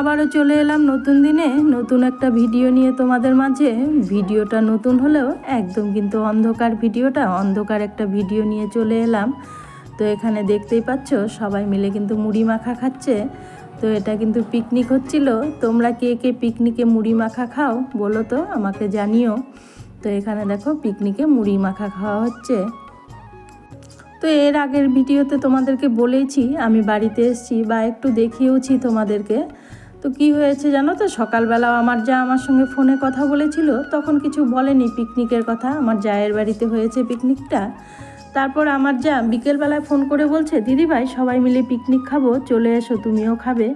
আবারও চলে এলাম নতুন দিনে। নতুন একটা ভিডিও নিয়ে তোমাদের মাঝে। ভিডিওটা নতুন হলেও একদম কিন্তু অন্ধকার ভিডিওটা, অন্ধকার একটা ভিডিও নিয়ে চলে এলাম। তো এখানে দেখতেই পাচ্ছ, সবাই মিলে কিন্তু মুড়ি মাখা খাচ্ছে। তো এটা কিন্তু পিকনিক হচ্ছিল। তোমরা কে কে পিকনিকে মুড়ি মাখা খাও বলো তো, আমাকে জানিও। তো এখানে দেখো, পিকনিকে মুড়ি মাখা খাওয়া হচ্ছে। তো এর আগের ভিডিওতে তোমাদেরকে বলেইছি, আমি বাড়িতে এসেছি বা একটু দেখিয়েওছি তোমাদেরকে। তো কি হয়েছে জানো তো? সকালবেলাও আমার যা আমার সঙ্গে ফোনে কথা বলেছিল, তখন কিছু বলেনি পিকনিকের কথা। আমার জায়ের বাড়িতে হয়েছে পিকনিকটা। তারপর আমার যা বিকেলবেলায় ফোন করে বলছে দিদি ভাই সবাই মিলে পিকনিক খাব, চলে এসো, তুমিও খাবে।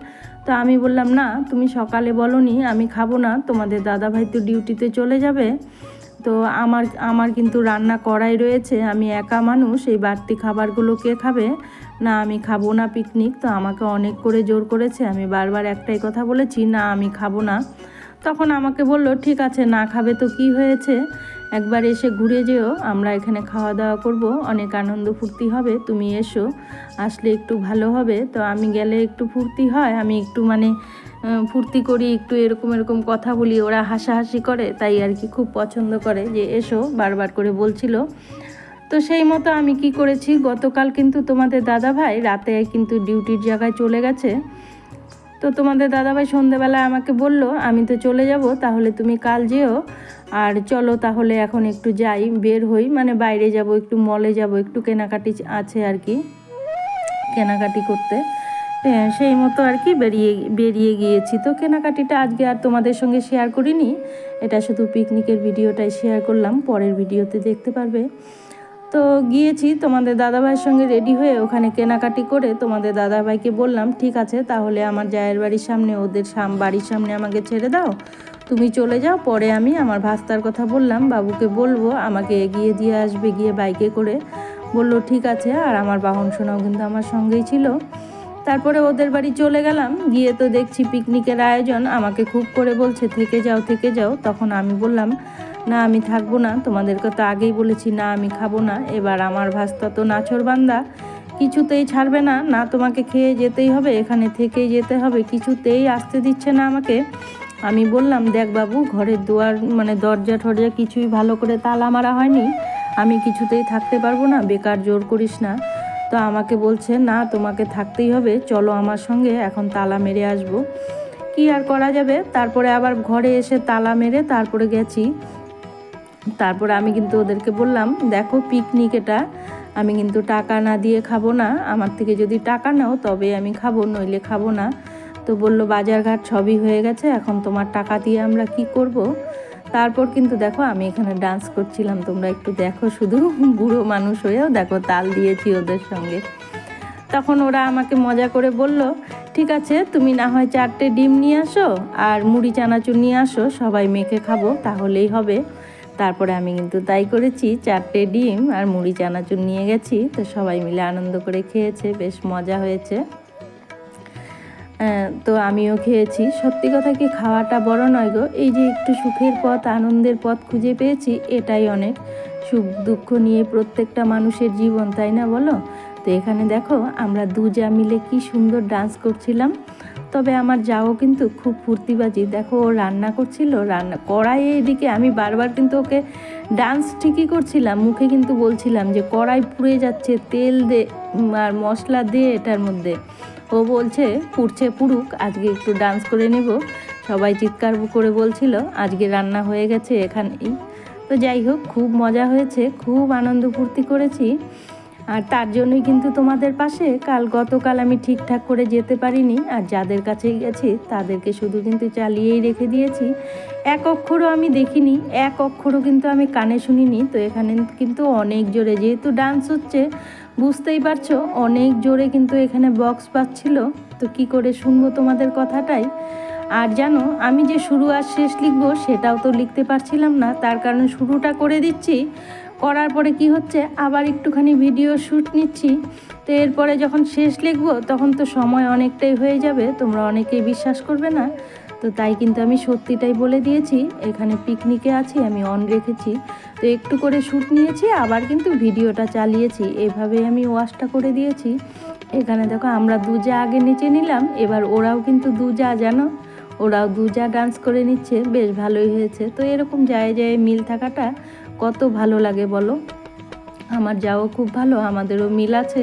তো আমি বললাম, না, তুমি সকালে বলনি, আমি খাব না, তোমাদের দাদা ভাই তো ডিউটিতে চলে যাবে। তো আমার আমার কিন্তু রান্না করাই রয়েছে, আমি একা মানুষ, এই বাড়তি খাবারগুলো কে খাবে? না, আমি খাব না পিকনিক তো আমাকে অনেক করে জোর করেছে, আমি বারবার একটাই কথা বলেছি, না, আমি খাব না। তখন আমাকে বলল, ঠিক আছে, না খাবে তো কি হয়েছে? একবার এসে ঘুরে যেও, আমরা এখানে খাওয়া দাওয়া করব, অনেক আনন্দ ফুর্তি হবে, তুমি এসো, আসলে একটু ভালো হবে। তো আমি গেলে একটু ফুর্তি হয়, আমি একটু মানে ফুর্তি করি, একটু এরকম এরকম কথা বলি, ওরা হাসাহাসি করে, তাই আর কি খুব পছন্দ করে যে এসো, বারবার করে বলছিল। তো সেই মতো আমি কি করেছি? গতকাল কিন্তু তোমাদের দাদা ভাই রাতে কিন্তু ডিউটির জায়গায় চলে গেছে। তো তোমাদের দাদাভাই সন্ধেবেলা আমাকে বলল আমি তো চলে যাব তাহলে তুমি কাল যেও। আর চলো তাহলে এখন একটু যাই বের হই। মানে বাইরে যাব একটু মলে যাব একটু কেনাকাটি আছে আর কি কেনাকাটি করতে। হ্যাঁ, সেই মতো আর কি বেরিয়ে বেরিয়ে গিয়েছি। তো কেনাকাটিটা আজকে আর তোমাদের সঙ্গে শেয়ার করিনি। এটা শুধু পিকনিকের ভিডিওটাই শেয়ার করলাম। পরের ভিডিওতে দেখতে পারবে। তো গিয়েছি, তোমাদের দাদাভাইয়ের সঙ্গে রেডি হয়ে ওখানে কেনাকাটি করে তোমাদের দাদাভাইকে বললাম, ঠিক আছে, তাহলে আমার জায়ের বাড়ির সামনে, ওদের সাম, বাড়ির সামনে আমাকে ছেড়ে দাও। তুমি চলে যাও, পরে আমি আমার ভাস্তার কথা বললাম, বাবুকে বলব, আমাকে এগিয়ে দিয়ে আসবে গিয়ে বাইকে করে। বলল, ঠিক আছে, আর আমার বাহন সোনাও কিন্তু আমার সঙ্গেই ছিল। তারপরে ওদের বাড়ি চলে গেলাম, গিয়ে তো দেখছি পিকনিকের আয়োজন, আমাকে খুব করে বলছে, থেকে যাও থেকে যাও। তখন আমি বললাম না, আমি থাকব না। তোমাদেরকে তো আগেই বলেছি, না, আমি খাব না। এবার আমার ভাস্তা তো নাছর বান্দা। কিছুতেই ছাড়বে না। না, তোমাকে খেয়ে যেতেই হবে, এখানে থেকেই যেতে হবে। কিছুতেই আসতে দিচ্ছে না আমাকে। আমি বললাম, দেখ বাবু, ঘরের দুয়ার মানে দরজা টরজা কিছুই ভালো করে তালা মারা হয়নি। আমি কিছুতেই থাকতে পারব না, বেকার জোর করিস না। তো আমাকে বলছে, না, তোমাকে থাকতেই হবে। চলো আমার সঙ্গে, এখন তালা মেরে আসব। কি আর করা যাবে? তারপরে আবার ঘরে এসে তালা মেরে তারপরে গেছি। তারপর আমি কিন্তু ওদেরকে বললাম, দেখো পিকনিক এটা, আমি কিন্তু টাকা না দিয়ে খাব না, আমার থেকে যদি টাকা নাও তবে আমি খাব, নইলে খাব না। তো বলল, বাজারঘাট সবই হয়ে গেছে, এখন তোমার টাকা দিয়ে আমরা কি করব। তারপর কিন্তু দেখো, আমি এখানে ডান্স করছিলাম, তোমরা একটু দেখো, শুধু বুড়ো মানুষ হয়েও দেখো, তাল দিয়েছি ওদের সঙ্গে। তখন ওরা আমাকে মজা করে বলল, ঠিক আছে, তুমি না হয় চারটে ডিম নিয়ে আসো, আর মুড়ি, চানাচুর নিয়ে আসো, সবাই মেখে খাব, তাহলেই হবে। তারপরে আমি কিন্তু তাই করেছি, চারটে ডিম আর মুড়ি চানাচুর নিয়ে গেছি। তো সবাই মিলে আনন্দ করে খেয়েছে, বেশ মজা হয়েছে। তো আমিও খেয়েছি। সত্যি কথা কি খাওয়াটা বড় নয় গো, এই যে একটু সুখের পথ, আনন্দের পথ খুঁজে পেয়েছি, এটাই অনেক। সুখ দুঃখ নিয়ে প্রত্যেকটা মানুষের জীবন, তাই না বলো? তো এখানে দেখো, আমরা দুজা মিলে কি সুন্দর ডান্স করছিলাম। তবে আমার যাও কিন্তু খুব ফুর্তিবাজি। দেখো, ও রান্না করছিল, রান্না কড়াইয়ে এদিকে আমি বারবার কিন্তু ওকে ডান্স ঠিকই করছিলাম, মুখে কিন্তু বলছিলাম যে কড়াই পুড়ে যাচ্ছে, তেল দে আর মশলা দে এটার মধ্যে। ও বলছে, পুড়ছে পুড়ুক, আজকে একটু ডান্স করে নেব। সবাই চিৎকার করে বলছিল, আজকে রান্না হয়ে গেছে এখানেই। তো যাই হোক, খুব মজা হয়েছে, খুব আনন্দ ফুর্তি করেছি। আর তার জন্যই কিন্তু তোমাদের পাশে কাল গতকাল আমি ঠিকঠাক করে যেতে পারিনি। আর যাদের কাছেই গেছি, তাদেরকে শুধু কিন্তু চালিয়েই রেখে দিয়েছি। এক অক্ষরও আমি দেখিনি, এক অক্ষরও কিন্তু আমি কানে শুনিনি। তো এখানে কিন্তু অনেক জোরে যেহেতু ডান্স হচ্ছে, বুঝতেই পারছ, অনেক জোরে কিন্তু এখানে বক্স পাচ্ছিল তো কি করে শুনব তোমাদের কথাটাই? আর জানো, আমি যে শুরু আর শেষ লিখব সেটাও তো লিখতে পারছিলাম না। তার কারণে শুরুটা করে দিচ্ছি করার পরে কি হচ্ছে? আবার একটুখানি ভিডিও শ্যুট নিচ্ছি। তো এরপরে যখন শেষ লিখব, তখন তো সময় অনেকটাই হয়ে যাবে, তোমরা অনেকেই বিশ্বাস করবে না। তো তাই কিন্তু আমি সত্যিটাই বলে দিয়েছি, এখানে পিকনিকে আছি, আমি অন রেখেছি। তো একটু করে শ্যুট নিয়েছি, আবার কিন্তু ভিডিওটা চালিয়েছি। এভাবে আমি ওয়াশটা করে দিয়েছি। এখানে দেখো, আমরা দুজা আগে নিচে নিলাম, এবার ওরাও কিন্তু দুজা জানো? ওরাও দুজা ডান্স করে নিচ্ছে, বেশ ভালোই হয়েছে। তো এরকম যায় যায় মিল থাকাটা কত ভালো লাগে বলো। আমার যাও খুব ভালো, আমাদেরও মিল আছে,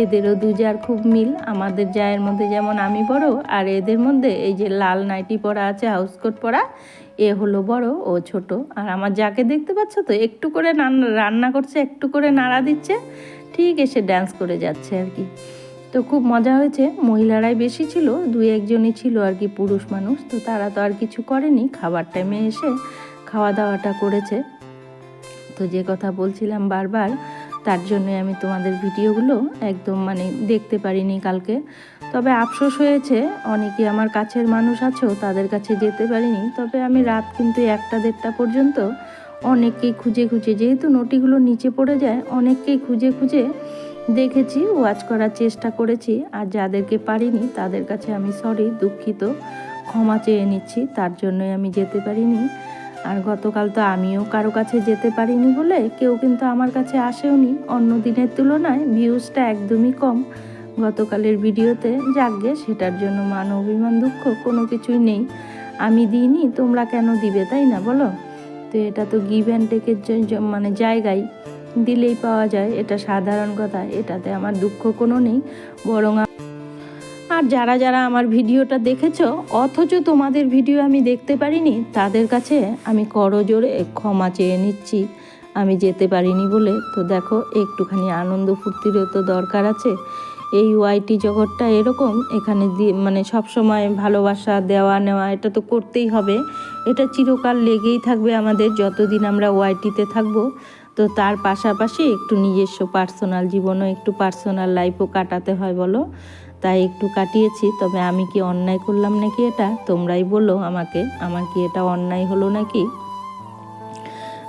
এদেরও দুজার খুব মিল। আমাদের জায়ের মধ্যে যেমন আমি বড়, আর এদের মধ্যে এই যে লাল নাইটি পরা আছে হাউসকোট পরা, এ হলো বড়, ও ছোট। আর আমার যাকে দেখতে পাচ্ছ তো, একটু করে রান্না করছে, একটু করে নাড়া দিচ্ছে, ঠিক এসে ড্যান্স করে যাচ্ছে আর কি। তো খুব মজা হয়েছে, মহিলারাই বেশি ছিল, দুই একজনই ছিল আর কি পুরুষ মানুষ, তো তারা তো আর কিছু করেনি, খাবার টাইমে এসে খাওয়া দাওয়াটা করেছে। তো যে কথা বলছিলাম বারবার, তার জন্য আমি তোমাদের ভিডিওগুলো একদম মানে দেখতে পারিনি কালকে। তবে আফসোস হয়েছে, অনেকে আমার কাছের মানুষ আছেও তাদের কাছে যেতে পারিনি। তবে আমি রাত কিন্তু একটা দেড়টা পর্যন্ত অনেককেই খুঁজে খুঁজে, যেহেতু নটিগুলো নিচে পড়ে যায়, অনেককেই খুঁজে খুঁজে দেখেছি, ওয়াচ করার চেষ্টা করেছি। আর যাদেরকে পারিনি, তাদের কাছে আমি সরি দুঃখিত, ক্ষমা চেয়ে নিচ্ছি, তার জন্যই আমি যেতে পারিনি। আর গতকাল তো আমিও কারও কাছে যেতে পারিনি বলে কেউ কিন্তু আমার কাছে আসেওনি অন্য দিনের তুলনায় ভিউজটা একদমই কম। গতকালের ভিডিওতে যাকগে সেটার জন্য মান অভিমান, দুঃখ কোনো কিছুই নেই। আমি দিইনি, তোমরা কেন দিবে, তাই না বলো? তো এটা তো গিভ অ্যান্ড টেকের মানে জায়গায় দিলেই পাওয়া যায়, এটা সাধারণ কথা, এটাতে আমার দুঃখ কোনো নেই। বরং আর যারা যারা আমার ভিডিওটা দেখেছ, অথচ তোমাদের ভিডিও আমি দেখতে পারিনি, তাদের কাছে আমি করজোরে ক্ষমা চেয়ে নিচ্ছি। আমি যেতে পারিনি বলে। তো দেখো, একটুখানি আনন্দ ফুর্তিরও তো দরকার আছে। এই ওয়াইটি জগৎটা এরকম, এখানে দি- মানে সব সময় ভালোবাসা, দেওয়া নেওয়া, এটা তো করতেই হবে। এটা চিরকাল লেগেই থাকবে আমাদের যতদিন আমরা ওয়াইটিতে থাকব। তো তার পাশাপাশি একটু নিজস্ব পার্সোনাল জীবনও, একটু পার্সোনাল লাইফও কাটাতে হয় বলো। তাই একটু কাটিয়েছি, তবে আমি কি অন্যায় করলাম নাকি এটা? তোমরাই বলো আমাকে, আমার কি এটা অন্যায় হলো নাকি?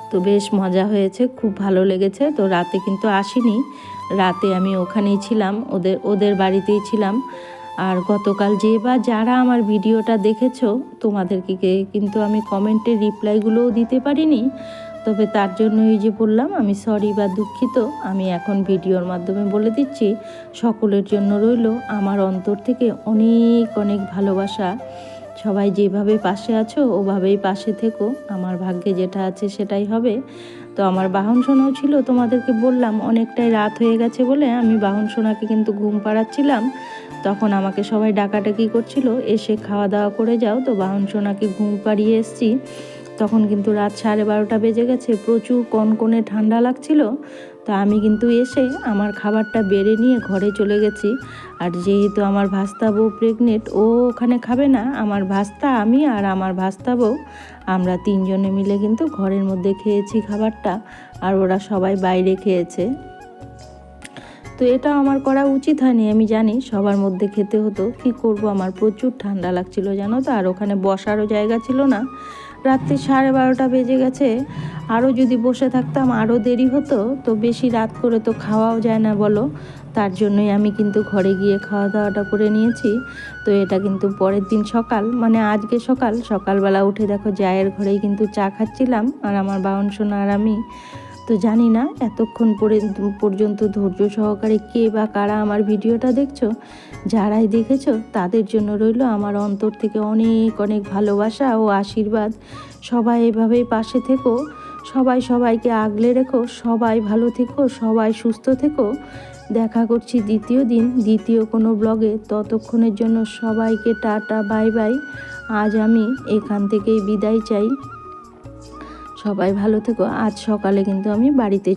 তো বেশ মজা হয়েছে, খুব ভালো লেগেছে, তো রাতে কিন্তু আসিনি। রাতে আমি ওখানেই ছিলাম, ওদের ওদের বাড়িতেই ছিলাম। আর গতকাল যে বা যারা আমার ভিডিওটা দেখেছ, তোমাদেরকে কিন্তু আমি কমেন্টের রিপ্লাইগুলোও দিতে পারিনি। তবে তার জন্য এই যে বললাম, আমি সরি বা দুঃখিত, আমি এখন ভিডিওর মাধ্যমে বলে দিচ্ছি, সকলের জন্য রইল আমার অন্তর থেকে অনেক অনেক ভালোবাসা। সবাই যেভাবে পাশে আছো, ওভাবেই পাশে থেকো। আমার ভাগ্যে যেটা আছে সেটাই হবে। তো আমার বাহন সোনাও ছিল, তোমাদেরকে বললাম, অনেকটাই রাত হয়ে গেছে বলে আমি বাহন সোনাকে কিন্তু ঘুম পাড়াচ্ছিলাম। তখন আমাকে সবাই ডাকাডাকি করছিল, এসে খাওয়া দাওয়া করে যাও, তো বাহন সোনাকে ঘুম পাড়িয়ে এসছি। তখন কিন্তু রাত সাড়ে বারোটা বেজে গেছে, প্রচুর কনকনে ঠান্ডা লাগছিল। তো আমি কিন্তু এসে আমার খাবারটা বেড়ে নিয়ে ঘরে চলে গেছি। আর যেহেতু আমার ভাস্তা বউ প্রেগনেন্ট ও ওখানে খাবে না, আমার ভাস্তা আমি আর আমার ভাস্তা বউ, আমরা তিনজনে মিলে কিন্তু ঘরের মধ্যে খেয়েছি খাবারটা আর ওরা সবাই বাইরে খেয়েছে। তো এটা আমার করা উচিত হয়নি, আমি জানি সবার মধ্যে খেতে হতো, কি করব? আমার প্রচুর ঠান্ডা লাগছিল জানো তো, আর ওখানে বসারও জায়গা ছিল না। রাত্রি সাড়ে বারোটা বেজে গেছে। আরও যদি বসে থাকতাম, আরও দেরি হতো। তো বেশি রাত করে তো খাওয়াও যায় না বলো। তার জন্যই আমি কিন্তু ঘরে গিয়ে খাওয়া দাওয়াটা করে নিয়েছি। তো এটা কিন্তু পরের দিন সকাল মানে আজকে সকাল। সকালবেলা উঠে দেখো, জায়ের ঘরেই কিন্তু চা খাচ্ছিলাম। আর আমার বাউন সোনা আর আমি তো জানি না, এতক্ষণ পরে পর্যন্ত ধৈর্য সহকারে কে বা কারা আমার ভিডিওটা দেখছ? যারাই দেখেছ, তাদের জন্য রইল আমার অন্তর থেকে অনেক অনেক ভালোবাসা ও আশীর্বাদ। সবাই এভাবেই পাশে থেকো, সবাই সবাইকে আগলে রেখো, সবাই ভালো থেকো, সবাই সুস্থ থেকো। দেখা করছি দ্বিতীয় দিন, দ্বিতীয় কোনো ব্লগে। ততক্ষণের জন্য সবাইকে টাটা, বাই বাই। আজ আমি এখান থেকেই বিদায় চাই। সবাই ভালো থেকো। আজ সকালে কিন্তু আমি বাড়িতে